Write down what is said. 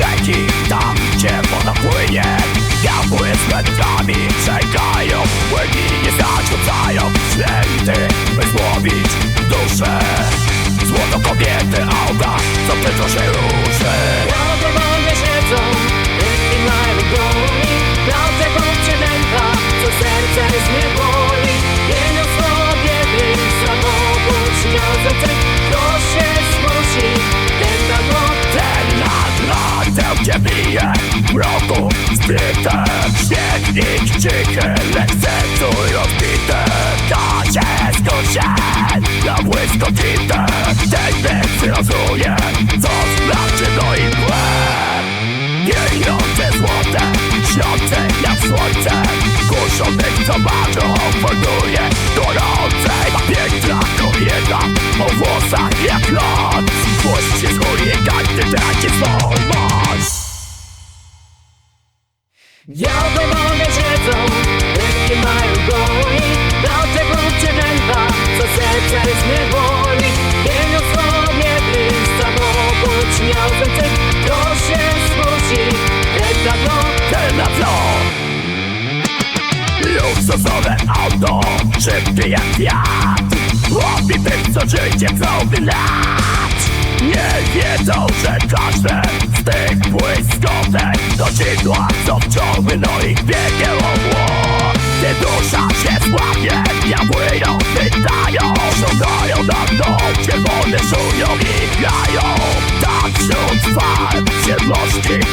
Przejdzie tam, gdzie woda płynie. Diabły z metrami czekają Łęgi nie znać rzucają Ślęty, by złowić duszę. Złoto kobiety, auta, co tylko się ruszy. Autobomby siedzą, rytmi mają dłoni Lautę chłopcie dęta, co serce zbite Śmietnik cichy sercu rozbite To się skusie Na błyskotite Ten więc rozumie Co znaczy no i mgłę Pieniądze złote Śniące jak słońce. Kuszonych co marzą Forduje gorące. Ma piękna kobieta O włosach jak lot Noge siedzą, ręki mają dłoni Prawdę bądźcie dęta, co serce mnie boli Pieniądz biedy, samobój Przyniosę ten, kto się zmusi. Ten na dno Ten na dno Luksusowe auto Szybkie jak wiatr. Łowi tych co życie chcą lat Nie wiedzą, że każde z tych błyskotek To źródła, co wciągną ich biegiem obło Gdy dusza się złamie, diabły ją pytają Szukają na dno, czerwone szują i grają. Tak wśród fal, ciemności jest